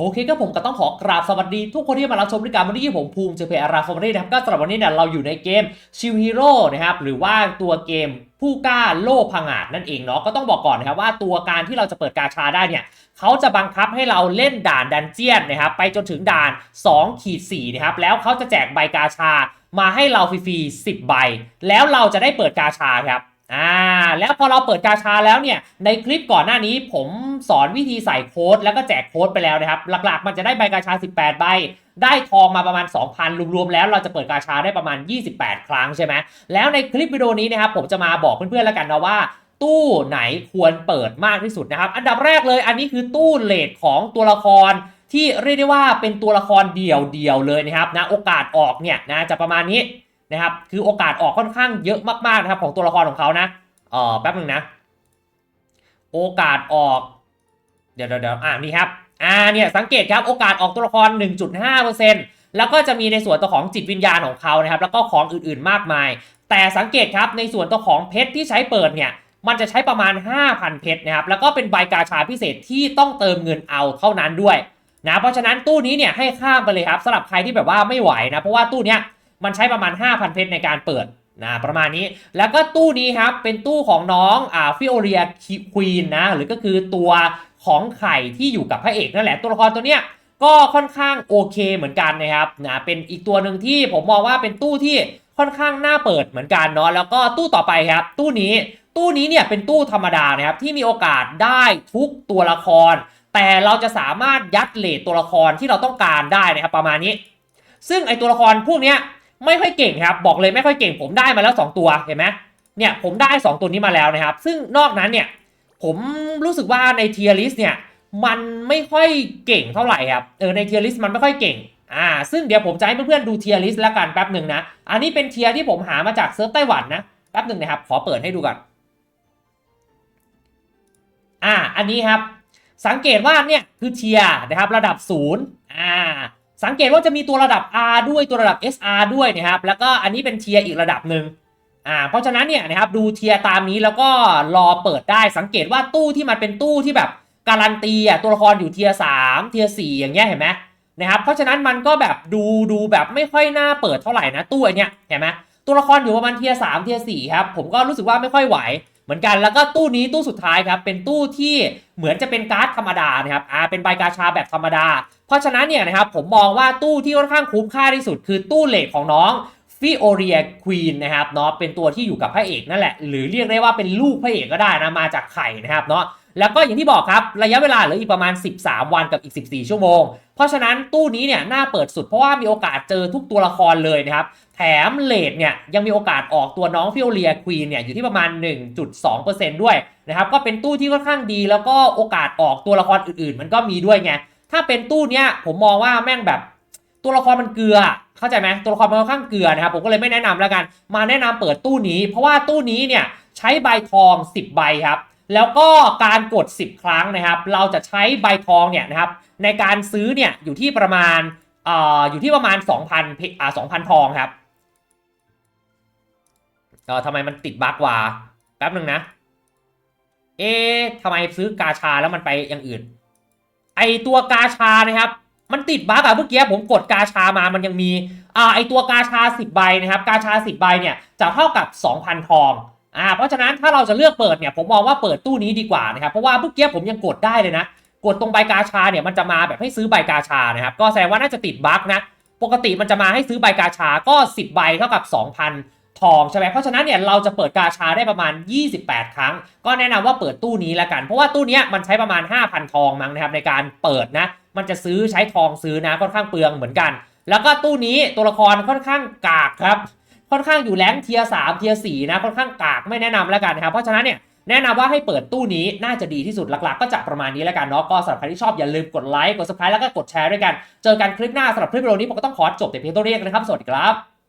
โอเคก็ผมก็ต้องขอกราบสวัสดีทุกคนที่มารับชมด้วยกันวันนี้ผมภูมิเจเพอาราฟอร์มรี่นะครับก็สำหรับวันนี้เนี่ยเราอยู่ในเกมชิวฮีโร่นะครับหรือว่าตัวเกมผู้กล้าโลภพังอาจนั่นเองเนาะก็ต้องบอกก่อนนะครับว่าตัวการที่เราจะเปิดกาชาได้เนี่ยเขาจะบังคับให้เราเล่นด่านดันเจียนนะครับไปจนถึงด่าน2ขีด4นะครับแล้วเขาจะแจกใบกาชามาให้เราฟรีๆ10 ใบ แล้วเราจะได้เปิดกาชาครับ อ่าแล้วพอเราเปิดกาชาแล้วเนี่ยในคลิปก่อนหน้านี้ผมสอนวิธีใส่โค้ดแล้วก็แจกโค้ดไปแล้วนะครับหลักๆ มันจะได้ใบกาชา 18 ใบ ได้ทองมาประมาณ 2,000 รวมๆ แล้วเราจะเปิดกาชาได้ประมาณ 28 ครั้งใช่ไหมแล้วในคลิปวิดีโอนี้นะครับผมจะมาบอกเพื่อนๆแล้วกันนะว่าตู้ไหนควรเปิดมากที่สุดนะครับ อันดับแรกเลยอันนี้คือตู้เลทของตัวละครที่เรียกได้ว่าเป็นตัวละครเดี่ยวๆเลยนะครับนะโอกาสออกเนี่ยนะจะประมาณนี้ นะครับ คือโอกาสออกค่อนข้างเยอะมากๆนะครับของตัวละครของเขานะ เออแป๊บหนึ่งนะ โอกาสออกเดี๋ยวเดี๋ยวเดี๋ยวอ่านี่ครับ อ่าเนี่ยสังเกตครับโอกาสออกตัวละคร 1.5%แล้วก็จะมีในส่วนตัวของจิตวิญญาณของเขานะครับ แล้วก็ของอื่นๆมากมาย แต่สังเกตครับในส่วนตัวของเพชรที่ใช้เปิดเนี่ยมันจะใช้ประมาณ 5,000 เพชรนะครับ แล้วก็เป็นใบกาชาพิเศษที่ต้องเติมเงินเอาเท่านั้นด้วยนะ เพราะฉะนั้นตู้นี้เนี่ยให้ข้ามไปเลยครับสำหรับใครที่แบบว่าไม่ไหวนะ เพราะว่าตู้เนี้ย มันใช้ประมาณ 5,000 เพชรในการเปิดนะประมาณนี้แล้วก็ตู้นี้ครับ เป็นตู้ของน้องอ่าฟิโอเรียควีนนะหรือก็คือตัวของไข่ที่อยู่กับพระเอกนั่นแหละตัวละครตัวเนี้ยก็ค่อนข้างโอเคเหมือนกันนะครับนะเป็นอีกตัวหนึ่งที่ผมมองว่าเป็นตู้ที่ค่อนข้างน่าเปิดเหมือนกันเนาะแล้วก็ตู้ต่อไปครับ ตู้นี้ตู้นี้เนี่ยเป็นตู้ธรรมดานะครับที่มีโอกาสได้ทุกตัวละคร แต่เราจะสามารถยัดเลทตัวละครที่เราต้องการได้นะครับประมาณนี้ ซึ่งไอตัวละครพวกเนี้ย ไม่ค่อยเก่งครับ บอกเลยไม่ค่อยเก่ง ผมได้มาแล้ว 2 ตัวเห็นไหมเนี่ยผมได้ 2 ตัวนี้มาแล้วนะครับ ซึ่งนอกนั้นเนี่ยผมรู้สึกว่าในเทียริสเนี่ยมันไม่ค่อยเก่งเท่าไหร่ครับเออในเทียริสมันไม่ค่อยเก่งอ่าซึ่งเดี๋ยวผมจะให้เพื่อนๆดูเทียริสแล้วกันแป๊บหนึ่งนะ อันนี้เป็นเทียที่ผมหามาจากเซิร์ฟไต้หวันนะแป๊บหนึ่งนะครับ ขอเปิดให้ดูก่อนอ่าอันนี้ครับ สังเกตว่าเนี่ยคือเทียร์นะครับระดับ 0อ่า สังเกตว่าจะมีตัวระดับ R ด้วยตัวระดับ SR ด้วยนะครับแล้วก็อันนี้เป็นเทียร์อีกระดับหนึ่งอ่าเพราะฉะนั้นเนี่ยนะครับดูเทียร์ตามนี้แล้วก็รอเปิดได้สังเกตว่าตู้ที่มันเป็นตู้ที่แบบการันตีอะตัวละครอยู่เทียร์สามเทียร์สี่อย่างเงี้ยเห็นไหมนะครับเพราะฉะนั้นมันก็แบบดูดูแบบไม่ค่อยน่าเปิดเท่าไหร่นะตู้ไอเนี้ยเห็นไหมตัวละครอยู่ประมาณเทียร์สามเทียร์สี่ครับผมก็รู้สึกว่าไม่ค่อยไหว เหมือนกันแล้วก็ตู้นี้ตู้สุดท้ายครับเป็นตู้ที่เหมือนจะเป็นการ์ดธรรมดานะครับอ่าเป็นใบกาชาแบบธรรมดา เพราะฉะนั้นเนี่ยนะครับผมมองว่าตู้ที่ค่อนข้างคุ้มค่าที่สุด คือตู้เลทของน้องฟิโอเรียควีนนะครับเนาะเป็นตัวที่อยู่กับพระเอกนั่นแหละ หรือเรียกได้ว่าเป็นลูกพระเอกก็ได้นะมาจากไข่นะครับเนาะ แล้วก็อย่างที่บอกครับระยะเวลาเหลืออีกประมาณ 13 วันกับอีก 14 ชั่วโมง เพราะฉะนั้นตู้นี้เนี่ยน่าเปิดสุดเพราะว่ามีโอกาสเจอทุกตัวละครเลยนะครับ แถมเลทเนี่ยยังมีโอกาสออกตัวน้องฟิโอเลียควีนเนี่ยอยู่ที่ประมาณ 1.2%ด้วยนะครับก็เป็นตู้ที่ค่อนข้างดี แล้วก็โอกาสออกตัวละครอื่นๆ มันก็มีด้วยไงถ้าเป็นตู้เนี้ยผมมองว่าแม่งแบบตัวละครมันเกลือเข้าใจไหมตัวละครมันค่อนข้างเกลือนะครับผมก็เลยไม่แนะนำแล้วกัน มาแนะนำเปิดตู้นี้ เพราะว่าตู้นี้เนี่ยใช้ใบทอง 10 ใบครับ แล้วก็การกด 10 ครั้งนะครับ เราจะใช้ใบทองเนี่ยนะครับในการซื้อเนี่ยอยู่ที่ประมาณเอ่ออยู่ที่ประมาณ 2,000เพอ่า2,000 ทองครับเออทำไมมันติดบั๊กวะแป๊บหนึ่งนะ เอ๊ะทำไมซื้อกาชาแล้วมันไปอย่างอื่น ไอตัวกาชานะครับ มันติดบั๊กอะเมื่อกี้ผมกดกาชามามันยังมีอ่าไอตัวกาชา 10 ใบนะครับ กาชา 10 ใบเนี่ยจะเท่ากับ 2,000 ทอง อ่าเพราะฉะนั้นถ้าเราจะเลือกเปิดเนี่ยผมมองว่าเปิดตู้นี้ดีกว่านะครับเพราะว่าเมื่อกี้ผมยังกดได้เลยนะ กดตรงใบกาชาเนี่ยมันจะมาแบบให้ซื้อใบกาชานะครับก็แสดงว่าน่าจะติดบั๊กนะปกติมันจะมาให้ซื้อใบกาชาก็ 10 ใบเท่ากับ 2,000 ทองใช่ไหมเพราะฉะนั้นเนี่ยเราจะเปิดกาชาได้ประมาณ 28 ครั้ง ก็แนะนำว่าเปิดตู้นี้แล้วกัน เพราะว่าตู้นี้มันใช้ประมาณ 5,000 ทองมั้งนะครับในการเปิดนะมันจะซื้อใช้ทองซื้อนะค่อนข้างเปลืองเหมือนกัน แล้วก็ตู้นี้ตัวละครค่อนข้างกากครับ ค่อนข้างอยู่แรงเทียสามเทียสี่นะค่อนข้างกากไม่แนะนำแล้วกันนะครับเพราะฉะนั้นเนี่ยแนะนำว่าให้เปิดตู้นี้น่าจะดีที่สุดหลักๆ ก็จะประมาณนี้แล้วกันเนาะก็สำหรับใครที่ชอบอย่าลืมกดไลค์กดซับสไครต์แล้วก็กดแชร์ด้วยกัน เจอกันคลิปหน้าสำหรับคลิปวิดีโอนี้ผมก็ต้องขอจบแต่เพียงเท่านี้นะครับสวัสดีครับ